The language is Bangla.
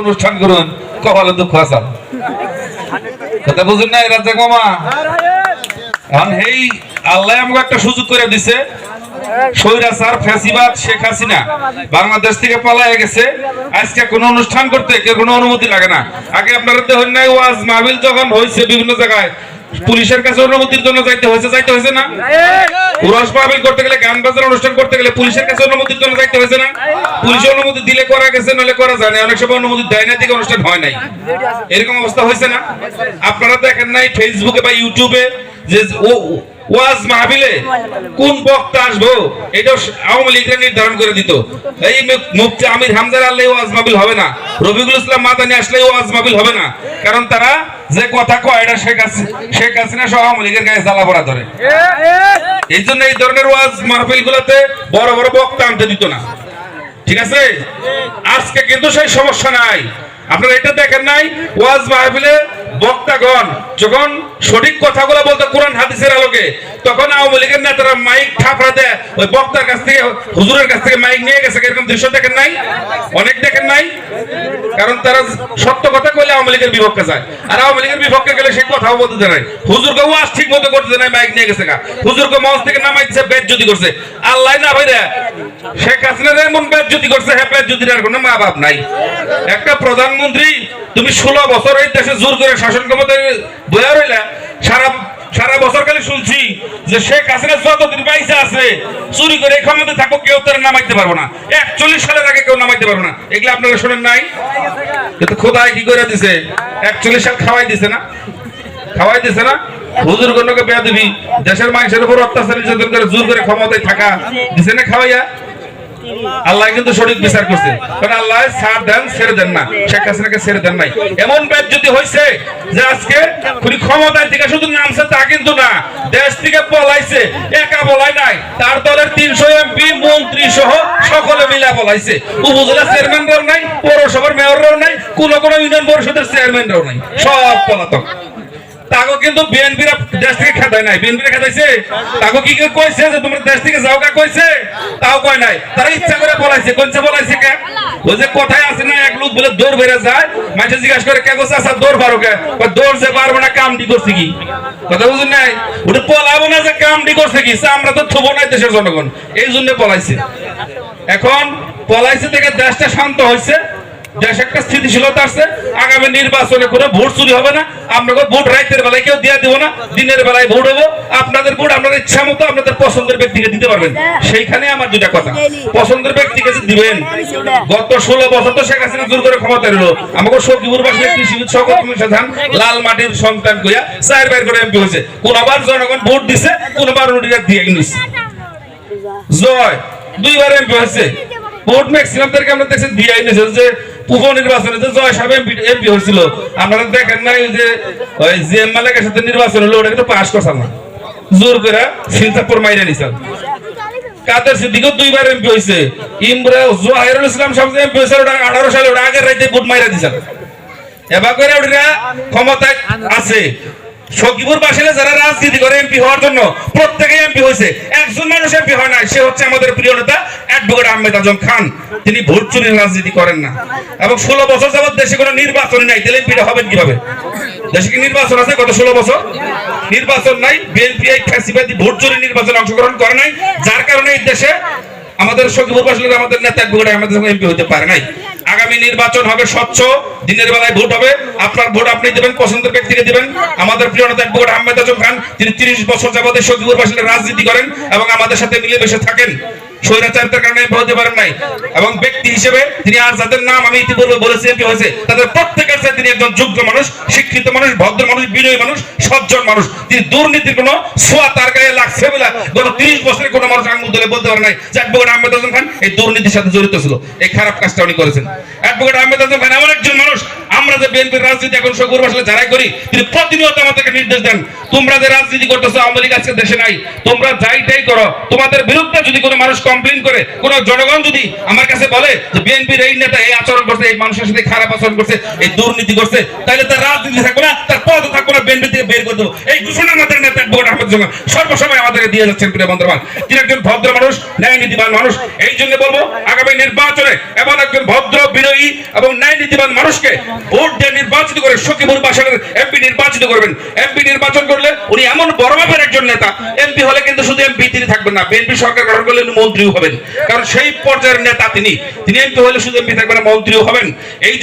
অনুষ্ঠান করুন। কপালে দুঃখ আসাম কথা বুঝুন না রাজা মামা? এই আল্লাহ আমাকে একটা সুযোগ করে দিছে। শেখ হাসিনা বাংলাদেশ থেকে পালায় গেছে। আজকে কোনো অনুষ্ঠান করতে কোনো অনুমতি লাগে না। আগে বিভিন্ন জায়গায় পুলিশের কাছে অনুমতির জন্য যাইতে হয়েছে যাইতে হয়েছে না? উরস মাহবিল করতে গেলে গান বাজার অনুষ্ঠান করতে গেলে পুলিশের কাছে অনুমতির জন্য যাইতে হয়েছে না? পুলিশ অনুমতি দিলে করা গেছে, নাহলে করা যায় না। অনেক সময় অনুমতি দেয় না দিকে অনুষ্ঠান হয় নাই। এরকম অবস্থা হয়েছে না? আপনারা দেখেন নাই ফেসবুকে বা ইউটিউবে যে ও ওয়াজ মাহবিলে কোন বক্তা আসব? এটা আওয়ামী লীগরা নির্ধারণ করে দিত। এই মুফতি আমির হামজার আল্লাহ ওয়াজ মাহবিল হবে না। রবিকুল ইসলাম মাদানি আসলে ওয়াজ মাহবিল হবে না। কারণ তারা যে কথা কয়, এটা শেখ হাসিনা শেখ হাসিনা সহ আওয়ামী লীগের গায়ে জ্বালা পড়া ধরে। এই জন্য এই ধরনের ওয়াজ মাহফিল গুলাতে বড় বড় বক্তা আনতে দিত না। ঠিক আছে? আজকে কিন্তু সেই সমস্যা নাই। আপনারা এটা দেখেন নাই, ওয়াজ মাহফিলে বক্তাগণ, যখন সঠিক কথাগুলো বলতো কোরআন, হাদিসের আলোকে, তখন আওয়ামী লীগের নেতারা মাইক থাপড়া দেয় ওই বক্তার কাছ থেকে, হুজুরের কাছ থেকে মাইক নিয়ে গেছে এরকম দৃশ্য দেখেন নাই? অনেক দেখেন নাই? কারণ তারা সত্য কথা কইলে আওয়ামী লীগের বিপক্ষে যায়। আর আওয়ামী লীগের বিপক্ষে গেলে সেই কথাও বলতে নাই। হুজুর কে ওয়াজ ঠিক মতো করতে নাই, মাইক নিয়ে গেছে গা। হুজুর কে মঞ্চ থেকে নামাই দিছে বেদ যদি করছে। আল্লাহ না ভাই রে শেখ হাসিনা এমন বেদ যদি করছে হ্যাঁ বেদ যদি কোনো মা বাপ নাই। একটা প্রধানমন্ত্রী, তুমি ষোলো বছর এই দেশে জোর করে শাসন ক্ষমতায় বয়া রইলা, সারা সারা বছর খালি শুনছি যে শেখ হাসিনা যতদিন পাইসা আছে। চুরি করে ক্ষমতা থাকো কেউ তারা নামাইতে পারব না। একচল্লিশ সালের আগে কেউ নামাইতে পারব না। এগুলো আপনারা শোনেন নাই? কিন্তু খোদাই কি করে দিছে? একচল্লিশ সাল খাওয়াই দিছে না? খাওয়াই দিছে না? হুজুর গণকে বেয়া দিবি দেশের মানুষের উপর অত্যাচার, নির্যাতন করে, জোর করে ক্ষমতায় থাকা। দিছে না খাওয়াইয়া? আল্লাহ কিন্তু সঠিক বিচার কারণ আল্লাহ ছাড় দেন, ছেড়ে দেন না। শেখ হাসিনাকে ছেড়ে দেন নাই। এমন ব্যাপ যদি হয়েছে যে আজকে ক্ষমতায় থেকে শুধু নামছে তা কিন্তু না। দেশ থেকে পলাইছে, একা পলাই নাই। তার দলের তিনশো এমপি মন্ত্রী সহ সকলে মিলা পলাইছে। উপজেলা চেয়ারম্যানরাও নাই, পৌরসভার মেয়ররাও নাই, কোন কোন ইউনিয়ন পরিষদের চেয়ারম্যানরাও নাই। সব পলাতক। তাকে কিন্তু বিএনপির দেশ থেকে খেদায় নাই। খেদাইছে। তাকে কি যে তোমরা দেশ থেকে যাও কা তাও কয় নাই। তারা ইচ্ছা করে বলাইছে। কোনছে বলাইছে কে? ওই যে আছে না, এক লোক বলে দৌড় বেড়ে যায় জিজ্ঞাসা করে, কে দৌড় পারো কে? দৌড় যে পারব না কামটি করছে কি? কথা বুঝুন নাই? ওটা পলাবো না যে কামটি করছে কি আমরা তো নাই দেশের জনগণ। এই জন্য পলাইছে এখন পলাইছে থেকে দেশটা শান্ত হয়েছে একটা স্থিতিশীলতা আগামী নির্বাচনে কোনো ভোট চুরি হবে না ভোট রাইতের বেলায় কেউ দিয়ে না, দিনের বেলায় ভোট হব, আপনাদের ভোট, আপনাদের ইচ্ছা মতো আপনাদের পছন্দের ব্যক্তিকে দিতে পারবেন। সেইখানে আমার দুটা কথা, পছন্দের ব্যক্তিকে দিবেন। গত ষোলো বছর তো শেখ হাসিনা জোর করে ক্ষমতা আমাকে সাধারণ লাল মাটির সন্তান কইয়া চার বাইর করে এমপি হয়েছে। কোনবার জনগণ ভোট দিছে, কোনবার রুটিটা দিয়ে নিচ্ছে জয়, দুইবার এমপি হয়েছে। ভোট ম্যাক্সিমাম তাদেরকে আমরা দেখছি দিয়ে এনেছে যে উপ নির্বাচনে যে জয় সাহেব এমপি হয়েছিল, আপনারা দেখেন নাই যে, ওই জিএম মালিকের সাথে নির্বাচন হলো ওটা কিন্তু না। জোর করে মাইরে নিছাল কাদের দুইবার এমপি হয়েছে। ইমরা ইসলাম সাহেব এমপি হয়েছে, ওটা আঠারো সালে ওটা আগের রাইতে ভোট মাইরা দিছাল এবার করে ওটা ক্ষমতায় আছে। সখীপুর বাসিলে যারা রাজনীতি করে এমপি হওয়ার জন্য প্রত্যেকে এমপি হয়েছে। একজন মানুষ এমপি হয় সে হচ্ছে আমাদের প্রিয় নেতা অ্যাডভোকেট আহমেদ আজম খান। তিনি ভোট চুরির রাজনীতি করেন না। এবং ষোলো বছর যাবত দেশে কোনো নির্বাচন নাই। তাহলে এমপিটা হবেন কীভাবে? দেশে কি নির্বাচন আছে গত ষোলো বছর? নির্বাচন নাই বিএনপি ফ্যাসিবাদী ভোট চুরি নির্বাচনে অংশগ্রহণ করে নাই। যার কারণে এই দেশে আমাদের সখীপুর আমাদের নেতা অ্যাডভোকেট আহমেদ এমপি হতে পারে নাই। আগামী নির্বাচন হবে স্বচ্ছ দিনের বেলায় ভোট হবে। আপনার ভোট আপনি দেবেন, পছন্দের ব্যক্তিকে দিবেন। আমাদের প্রিয় নেতা অ্যাডভোকেট আহমেদ আজম খান, তিনি তিরিশ বছর যাবত সখীপুর বাসিলে রাজনীতি করেন এবং আমাদের সাথে মিলেমিশে থাকেন। ভদ্র মানুষ মানুষ মানুষ। তিনি কোনো ছোঁয়া তার গায়ে লাগছে কোনো মানুষ খান এই দুর্নীতির সাথে জড়িত ছিল। এই খারাপ কাজটা উনি করেছেন। খান একজন মানুষ মানুষ আমরা যে বিএনপির রাজনীতি এখন সকুর বাসলে যারাই করি, তিনি প্রতিনিয়ত আমাদেরকে নির্দেশ দেন, তোমরা যে রাজনীতি করতেছো লীগ আজকে দেশে নাই, তোমরা যাইটাই করো। তোমাদের বিরুদ্ধে যদি কোনো মানুষ কমপ্লেন করে, কোনো জনগণ যদি আমার কাছে বলে যে বিএনপির এই নেতা এই আচরণ করছে, এই মানুষের সাথে খারাপ আচরণ করছে, এই দুর্নীতি করছে, তাহলে তার রাজনীতি থাকবে না, তার পদ থাকবে না বিএনপি থেকে বের করে দেবো। এই ঘোষণা আমাদের নেতা ভোট আহমেদ জঙ্গল সর্বসময় আমাদেরকে দিয়ে যাচ্ছেন, প্রিয় বন্ধুবান তিনি একজন ভদ্র মানুষ ন্যায় নীতিবান মানুষ। এই জন্য বলব, আগামী নির্বাচনে এমন একজন ভদ্র, বিনয়ী এবং ন্যায় নীতিবান মানুষকে ভোট দিয়ে নির্বাচিত করে সখীপুর বাসারের এমপি নির্বাচিত করবেন। এমপি নির্বাচন করলে উনি এমন বড় ব্যাপার একজন নেতা, এমপি হলে কিন্তু শুধু এমপি তিনি থাকবেন না বিএনপি সরকার গঠন করলে উনি মন্ত্রীও হবেন। কারণ সেই পর্যায়ের নেতা তিনি তিনি এমপি হলে শুধু এমপি থাকবেন না, মন্ত্রীও হবেন। এই